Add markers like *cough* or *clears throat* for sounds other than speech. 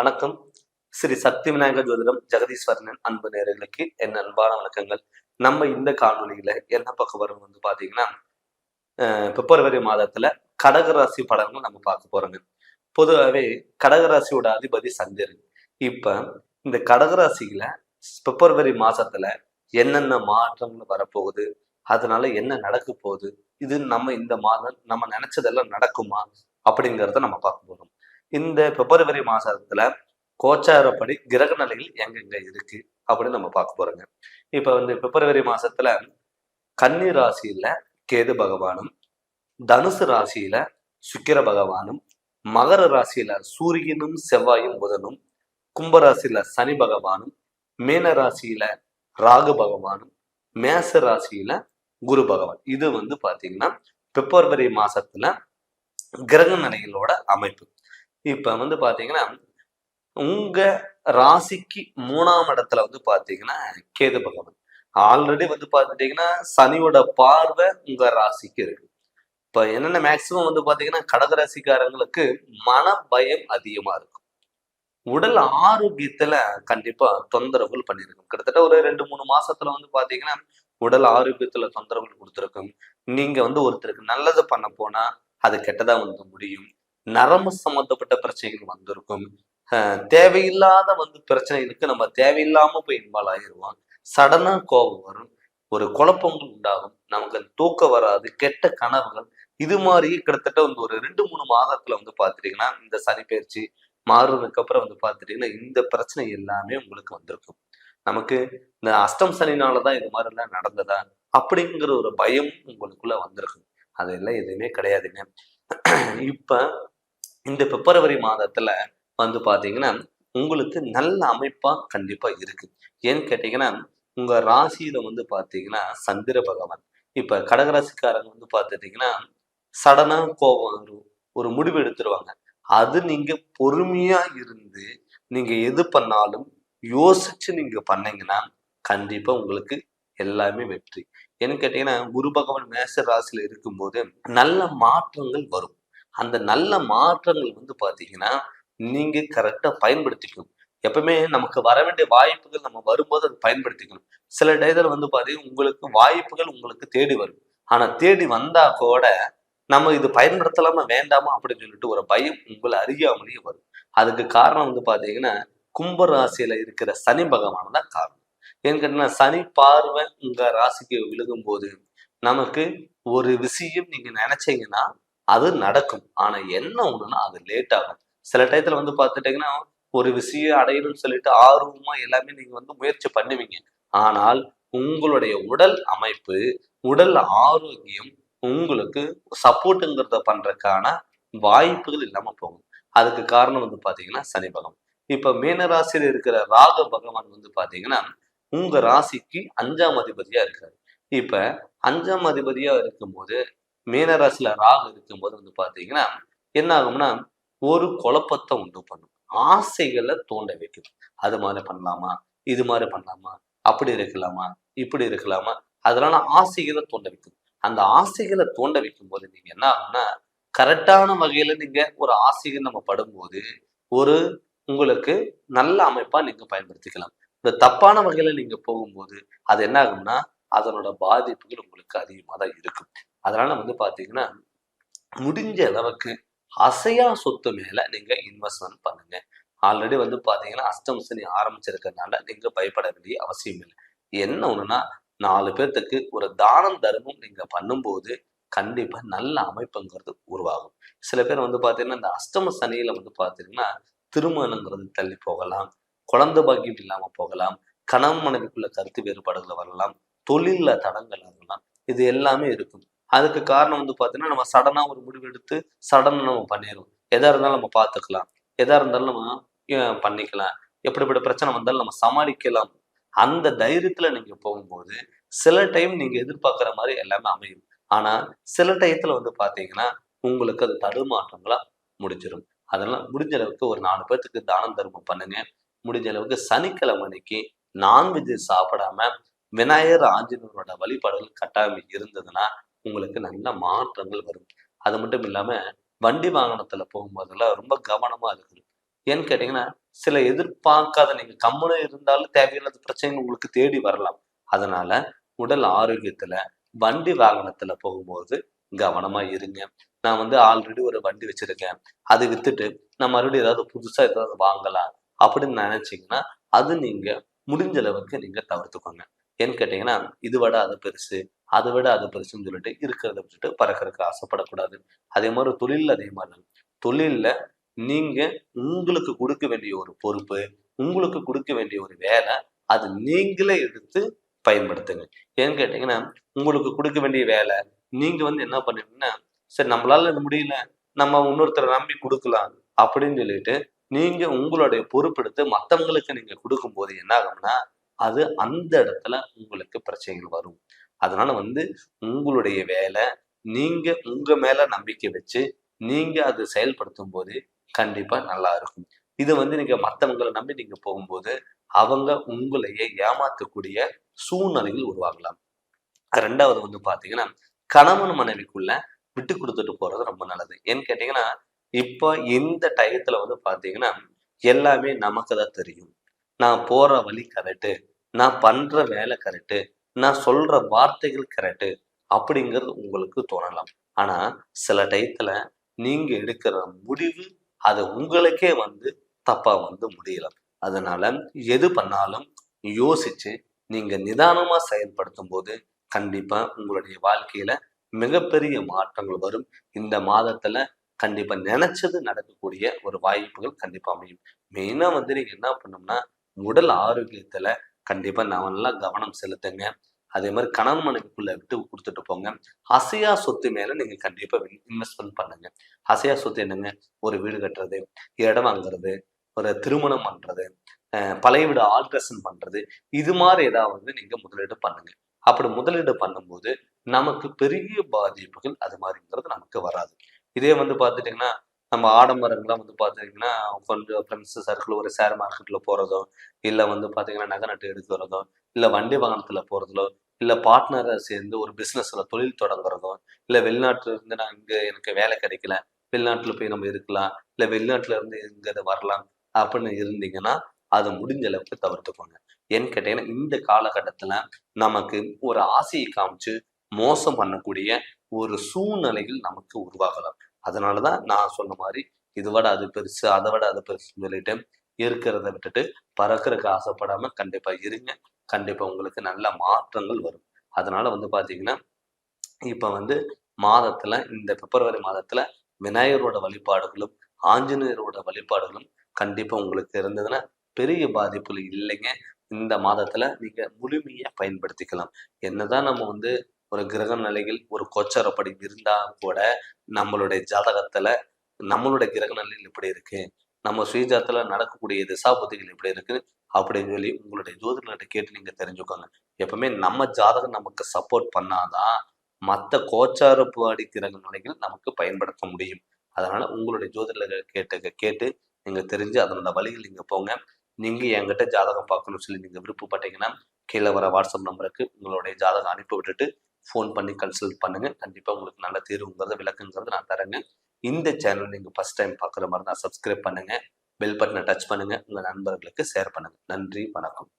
வணக்கம். ஸ்ரீ சக்தி விநாயகர் ஜோதிடம் ஜெகதீஸ்வரனின் அன்பு நேரங்களுக்கு என் அன்பான வணக்கங்கள். நம்ம இந்த காணொலியில என்ன பார்க்க வரோம் வந்து பாத்தீங்கன்னா பிப்ரவரி மாதத்துல கடகராசி படங்கள் நம்ம பார்க்க போறோங்க. பொதுவாகவே கடகராசியோட அதிபதி சந்திரன். இப்ப இந்த கடகராசியில பிப்ரவரி மாசத்துல என்னென்ன மாற்றங்கள் வரப்போகுது அதனால என்ன நடக்க போகுது இது நம்ம இந்த மாதம் நம்ம நினைச்சதெல்லாம் நடக்குமா அப்படிங்கிறத நம்ம பார்க்க போறோம். இந்த பிப்ரவரி மாசத்துல கோச்சாரப்படி கிரக நிலையில் எங்கெங்க இருக்கு அப்படின்னு நம்ம பார்க்க போறோங்க. இப்ப வந்து பிப்ரவரி மாசத்துல கன்னி ராசியில கேது பகவானும் தனுசு ராசியில சுக்கிர பகவானும் மகர ராசியில சூரியனும் செவ்வாயும் புதனும் கும்பராசியில சனி பகவானும் மீன ராசியில ராகு பகவானும் மேச ராசியில குரு பகவான். இது வந்து பாத்தீங்கன்னா பிப்ரவரி மாசத்துல கிரக நிலைகளோட அமைப்பு. இப்ப வந்து பார்த்தீங்கன்னா உங்க ராசிக்கு மூணாம் இடத்துல வந்து பார்த்தீங்கன்னா கேது பகவான். ஆல்ரெடி வந்து பார்த்துட்டீங்கன்னா சனியோட பார்வை உங்க ராசிக்கு இருக்கு. இப்ப என்னென்ன மேக்சிமம் வந்து பார்த்தீங்கன்னா கடக ராசிக்காரங்களுக்கு மன பயம் அதிகமா இருக்கும். உடல் ஆரோக்கியத்துல கண்டிப்பா தொந்தரவுகள் பண்ணிருக்கும் கிட்டத்தட்ட ஒரு ரெண்டு மூணு மாசத்துல வந்து பாத்தீங்கன்னா உடல் ஆரோக்கியத்துல தொந்தரவுகள் கொடுத்துருக்கும். நீங்க வந்து ஒருத்தருக்கு நல்லது பண்ண போனா அது கெட்டதா வந்து முடியும். நரம்பு சம்பந்தப்பட்ட பிரச்சனைகள் வந்திருக்கும். தேவையில்லாத வந்து பிரச்சனைகளுக்கு நம்ம தேவையில்லாம போய் இன்வால்வ் ஆகிருவோம் சடனா கோபம் வரும். ஒரு குழப்பங்கள் உண்டாகும். நமக்கு தூக்கம் வராது. கெட்ட கனவுகள். இது மாதிரி கிட்டத்தட்ட வந்து ஒரு ரெண்டு மூணு மாதத்துல வந்து பாத்துட்டீங்கன்னா இந்த சனி பயிற்சி மாறுனதுக்கு அப்புறம் வந்து பாத்துட்டீங்கன்னா இந்த பிரச்சனை எல்லாமே உங்களுக்கு வந்திருக்கும். நமக்கு இந்த அஷ்டம் சனினாலதான் இது மாதிரி எல்லாம் நடந்ததா? அப்படிங்கிற ஒரு பயம் உங்களுக்குள்ள வந்திருக்கும். அதெல்லாம் எதுவுமே கிடையாதுங்க. *clears throat* இப்ப இந்த பிப்ரவரி மாதத்துல வந்து பார்த்தீங்கன்னா உங்களுக்கு நல்ல அமைப்பா கண்டிப்பா இருக்கு. ஏன்னு கேட்டீங்கன்னா உங்க ராசியில வந்து பார்த்தீங்கன்னா சந்திர பகவான். இப்போ கடகராசிக்காரங்க வந்து பார்த்துட்டிங்கன்னா சடனாக கோபம் வரும். ஒரு முடிவு எடுத்துருவாங்க. அது நீங்க பொறுமையா இருந்து நீங்க எது பண்ணாலும் யோசிச்சு நீங்க பண்ணீங்கன்னா கண்டிப்பா உங்களுக்கு எல்லாமே வெற்றி. ஏன்னு கேட்டீங்கன்னா குரு பகவான் மேச ராசியில இருக்கும்போது நல்ல மாற்றங்கள் வரும். அந்த நல்ல மாற்றங்கள் வந்து பாத்தீங்கன்னா நீங்க கரெக்டா பயன்படுத்திக்கணும். எப்பவுமே நமக்கு வர வேண்டிய வாய்ப்புகள் நம்ம வரும்போது அதை பயன்படுத்திக்கணும். சில டயத்தில் வந்து பார்த்தீங்கன்னா உங்களுக்கு வாய்ப்புகள் உங்களுக்கு தேடி வரும். ஆனா தேடி வந்தா கூட நம்ம இது பயன்படுத்தலாமா வேண்டாமா அப்படின்னு சொல்லிட்டு ஒரு பயம் உங்களை அறியாமலேயே வரும். அதுக்கு காரணம் வந்து பாத்தீங்கன்னா கும்பராசியில இருக்கிற சனி பகவான் தான் காரணம். ஏன்னு கேட்டீங்கன்னா சனி பார்வை உங்க ராசிக்கு விழுகும் போது நமக்கு ஒரு விஷயம் நீங்க நினைச்சீங்கன்னா அது நடக்கும். ஆனா என்ன ஒண்ணுன்னா அது லேட் ஆகும். சில டயத்துல வந்து பார்த்துட்டீங்கன்னா ஒரு விஷயம் அடையணும்னு சொல்லிட்டு ஆர்வமா எல்லாமே நீங்க வந்து முயற்சி பண்ணுவீங்க. ஆனால் உங்களுடைய உடல் அமைப்பு உடல் ஆரோக்கியம் உங்களுக்கு சப்போர்ட்டுங்கிறத பண்றதுக்கான வாய்ப்புகள் இல்லாம போகும். அதுக்கு காரணம் வந்து பாத்தீங்கன்னா சனி பகவான். இப்ப மீன ராசியில இருக்கிற ராக பகவான் வந்து பாத்தீங்கன்னா உங்க ராசிக்கு அஞ்சாம் அதிபதியா இருக்காரு. இப்ப அஞ்சாம் அதிபதியா இருக்கும்போது மீனராசியில ராகு இருக்கும்போது வந்து பாத்தீங்கன்னா என்ன ஆகும்னா ஒரு குழப்பத்தை உண்டு பண்ணும். ஆசைகளை தோண்ட வைக்கும். அது மாதிரி பண்ணலாமா? இது மாதிரி பண்ணலாமா? அப்படி இருக்கலாமா? இப்படி இருக்கலாமா? அதனால ஆசைகளை தோண்ட வைக்கும். அந்த ஆசைகளை தோண்ட வைக்கும் போது நீங்க என்ன ஆகும்னா கரெக்டான வகையில நீங்க ஒரு ஆசைகள் நம்ம படும்போது ஒரு உங்களுக்கு நல்ல அமைப்பா நீங்க பயன்படுத்திக்கலாம். இந்த தப்பான வகையில நீங்க போகும்போது அது என்ன ஆகும்னா அதனோட பாதிப்புகள் உங்களுக்கு அதிகமாக தான் இருக்கும். அதனால வந்து பாத்தீங்கன்னா முடிஞ்ச அளவுக்கு அசையா சொத்து மேல நீங்க இன்வெஸ்ட்மெண்ட் பண்ணுங்க. ஆல்ரெடி வந்து பாத்தீங்கன்னா அஷ்டம் சனி ஆரம்பிச்சிருக்கறதுனால நீங்க பயப்பட வேண்டிய அவசியம் இல்லை. என்ன ஒண்ணுன்னா நாலு பேர்த்துக்கு ஒரு தானம் தர்மம் நீங்க பண்ணும்போது கண்டிப்பா நல்ல அமைப்புங்கிறது உருவாகும். சில பேர் வந்து பாத்தீங்கன்னா இந்த அஷ்டம சனியில வந்து பாத்தீங்கன்னா திருமணங்கிறது தள்ளி போகலாம். குழந்தை பாக்கியம் இல்லாம போகலாம். கணவன் மனைவிக்குள்ள கருத்து வேறுபாடுகள் வரலாம். தொழில்ல தடங்கள் வரலாம். இது எல்லாமே இருக்கும். அதுக்கு காரணம் வந்து பாத்தீங்கன்னா நம்ம சடனா ஒரு முடிவு எடுத்து சடனாக நம்ம பண்ணிடுவோம் எதா இருந்தாலும் நம்ம பார்த்துக்கலாம் எதா இருந்தாலும் நம்ம பண்ணிக்கலாம். எப்படிப்பட்ட பிரச்சனை வந்தாலும் நம்ம சமாளிக்கலாம். அந்த தைரியத்துல நீங்க போகும்போது சில டைம் நீங்க எதிர்பார்க்குற மாதிரி எல்லாமே அமையும். ஆனா சில டயத்தில் வந்து பார்த்தீங்கன்னா உங்களுக்கு அது தடுமாற்றங்களா முடிஞ்சிடும் அதெல்லாம் முடிஞ்ச அளவுக்கு ஒரு நாலு பேர்த்துக்கு தானம் தர்மம் பண்ணுங்க. முடிஞ்ச அளவுக்கு சனிக்கிழமை அன்னைக்கு நான்வெஜ் சாப்பிடாம விநாயகர் ஆஞ்சநேயரோட வழிபாடுகள் கட்டாயம் இருந்ததுன்னா உங்களுக்கு நல்ல மாற்றங்கள் வரும். அது மட்டும் இல்லாம வண்டி வாகனத்துல போகும்போதெல்லாம் ரொம்ப கவனமா இருக்கணும். ஏன்னு கேட்டீங்கன்னா சில எதிர்பார்க்காத நீங்க கம்முனு இருந்தாலும் தேவையில்லாத பிரச்சனைகள் உங்களுக்கு தேடி வரலாம். அதனால உடல் ஆரோக்கியத்துல வண்டி வாகனத்துல போகும்போது கவனமா இருங்க. நான் வந்து ஆல்ரெடி ஒரு வண்டி வச்சிருக்கேன். அதை வித்துட்டு நான் மறுபடியும் ஏதாவது புதுசா ஏதாவது வாங்கலாம். அப்படின்னு நினைச்சீங்கன்னா அது நீங்க முடிஞ்ச அளவுக்கு நீங்க தவிர்த்துக்கோங்க. ஏன்னு கேட்டீங்கன்னா இது விட அது பெருசு அதை விட அது பெருசுன்னு சொல்லிட்டு இருக்கிறத விட்டுட்டு பறக்கிறதுக்கு ஆசைப்படக்கூடாது. அதே மாதிரி தொழில் அதே மாதிரி தான். தொழில்ல நீங்க உங்களுக்கு கொடுக்க வேண்டிய ஒரு பொறுப்பு உங்களுக்கு கொடுக்க வேண்டிய ஒரு வேலை அது நீங்களே எடுத்து பயன்படுத்துங்க. ஏன்னு கேட்டீங்கன்னா உங்களுக்கு கொடுக்க வேண்டிய வேலை நீங்க வந்து என்ன பண்ணுவீங்கன்னா சரி நம்மளால இது முடியல நம்ம இன்னொருத்தரை நம்பி கொடுக்கலாம் அப்படின்னு சொல்லிட்டு நீங்க உங்களுடைய பொறுப்பெடுத்து மத்தவங்களுக்கு நீங்க கொடுக்கும்போது என்ன ஆகும்னா அது அந்த இடத்துல உங்களுக்கு பிரச்சனைகள் வரும். அதனால வந்து உங்களுடைய வேலை நீங்க உங்க மேல நம்பிக்கை வச்சு நீங்க அது செயல்படுத்தும் போது கண்டிப்பா நல்லா இருக்கும். இது வந்து நீங்க மத்தவங்களை நம்பி நீங்க போகும்போது அவங்க உங்களையே ஏமாத்தக்கூடிய சூழ்நிலைகள் உருவாகலாம். ரெண்டாவது வந்து பாத்தீங்கன்னா கணவன் மனைவிக்குள்ள விட்டு கொடுத்துட்டு போறது ரொம்ப நல்லது. ஏன்னு கேட்டீங்கன்னா இப்போ இந்த டயத்தில் வந்து பார்த்தீங்கன்னா எல்லாமே நமக்கு தான் தெரியும். நான் போற வழி கரெக்டு நான் பண்ற வேலை கரெக்டு நான் சொல்ற வார்த்தைகள் கரெக்டு அப்படிங்கிறது உங்களுக்கு தோணலாம். ஆனா சில டயத்தில் நீங்கள் எடுக்கிற முடிவு அது உங்களுக்கே வந்து தப்பாக வந்து முடியலாம். அதனால எது பண்ணாலும் யோசிச்சு நீங்கள் நிதானமாக செயல்படுத்தும் போது கண்டிப்பாக உங்களுடைய வாழ்க்கையில மிகப்பெரிய மாற்றங்கள் வரும். இந்த மாதத்துல கண்டிப்பா நினைச்சது நடக்கக்கூடிய ஒரு வாய்ப்புகள் கண்டிப்பா அமையும். மெயினா வந்து நீங்க என்ன பண்ணோம்னா உடல் ஆரோக்கியத்துல கண்டிப்பா நான் நல்லா கவனம் செலுத்துங்க. அதே மாதிரி கணவன் மனைவிக்குள்ள விட்டு கொடுத்துட்டு போங்க. அசையா சொத்து மேல நீங்க கண்டிப்பா இன்வெஸ்ட்மெண்ட் பண்ணுங்க. அசையா சொத்து என்னங்க? ஒரு வீடு கட்டுறது இடம் வாங்குறது ஒரு திருமணம் பண்றது அஹ் பழைய வீடு ஆல்ட்ரேஷன் பண்றது இது மாதிரி ஏதாவது நீங்க முதலீடு பண்ணுங்க. அப்படி முதலீடு பண்ணும்போது நமக்கு பெரிய பாதிப்புகள் அது மாதிரிங்கிறது நமக்கு வராது. இதே வந்து பார்த்துட்டிங்கன்னா நம்ம ஆடம்பரங்கள்லாம் வந்து பார்த்துட்டிங்கன்னா கொஞ்சம் ஃப்ரெண்ட்ஸ் சர்க்கிள் ஒரு ஷேர் மார்க்கெட்டில் போகிறதோ இல்லை வந்து பார்த்தீங்கன்னா நகை நட்டு எடுக்கிறதோ இல்லை வண்டி வாகனத்தில் போகிறதோ இல்லை பார்ட்னரை சேர்ந்து ஒரு பிஸ்னஸில் தொழில் தொடங்குறதோ இல்லை வெளிநாட்டுல இருந்து நான் இங்கே எனக்கு வேலை கிடைக்கல வெளிநாட்டில் போய் நம்ம இருக்கலாம் இல்லை வெளிநாட்டில் இருந்து இங்கே வரலாம் அப்படின்னு இருந்தீங்கன்னா அதை முடிஞ்ச அளவுக்கு தவிர்த்துக்கோங்க. ஏன்னு கேட்டீங்கன்னா இந்த காலகட்டத்தில் நமக்கு ஒரு ஆசையை காமிச்சு மோசம் பண்ணக்கூடிய ஒரு சூழ்நிலைகள் நமக்கு உருவாகலாம். அதனாலதான் நான் சொன்ன மாதிரி இது விட அது பெருசு அதை விட அது பெருசுன்னு சொல்லிட்டு இருக்கிறத விட்டுட்டு பறக்கிறதுக்கு ஆசைப்படாம கண்டிப்பா இருங்க. கண்டிப்பா உங்களுக்கு நல்ல மாற்றங்கள் வரும். அதனால வந்து பாத்தீங்கன்னா இப்ப வந்து மாதத்துல இந்த பிப்ரவரி மாதத்துல விநாயகரோட வழிபாடுகளும் ஆஞ்சநேயரோட வழிபாடுகளும் கண்டிப்பா உங்களுக்கு இருந்ததுன்னா பெரிய பாதிப்புகள் இல்லைங்க. இந்த மாதத்துல நீங்க முழுமையா பயன்படுத்திக்கலாம். என்னதான் நம்ம வந்து ஒரு கிரக நிலைகள் ஒரு கோச்சாரப்படி இருந்தா கூட நம்மளுடைய ஜாதகத்துல நம்மளுடைய கிரக நிலையில் எப்படி இருக்கு. நம்ம சுயஜாத்துல நடக்கக்கூடிய திசாபுத்திகள் எப்படி இருக்கு அப்படின்னு சொல்லி உங்களுடைய ஜோதிடர்கிட்ட கேட்டு நீங்க தெரிஞ்சுக்கோங்க. எப்பவுமே நம்ம ஜாதகம் நமக்கு சப்போர்ட் பண்ணாதான் மற்ற கோச்சாரப்பாடி கிரக நிலைகள் நமக்கு பயன்படுத்த முடியும். அதனால உங்களுடைய ஜோதிடர்கள் கேட்டு கேட்டு நீங்க தெரிஞ்சு அதனோட வழிகள் நீங்க போங்க. நீங்க என்கிட்ட ஜாதகம் பார்க்கணும்னு சொல்லி நீங்க விருப்பப்பட்டீங்கன்னா கீழே வர வாட்ஸ்அப் நம்பருக்கு உங்களுடைய ஜாதகம் அனுப்பி விட்டுட்டு ஃபோன் பண்ணி கன்சல்ட் பண்ணுங்க. கண்டிப்பா உங்களுக்கு நல்ல தீர்வுங்கிறத விளக்குங்கிறது நான் தரேங்க. இந்த சேனல் நீங்க ஃபர்ஸ்ட் டைம் பார்க்குற மாதிரி தான் சப்ஸ்கிரைப் பண்ணுங்க. பெல் பட்டனை டச் பண்ணுங்க. உங்க நண்பர்களுக்கு ஷேர் பண்ணுங்க. நன்றி வணக்கம்.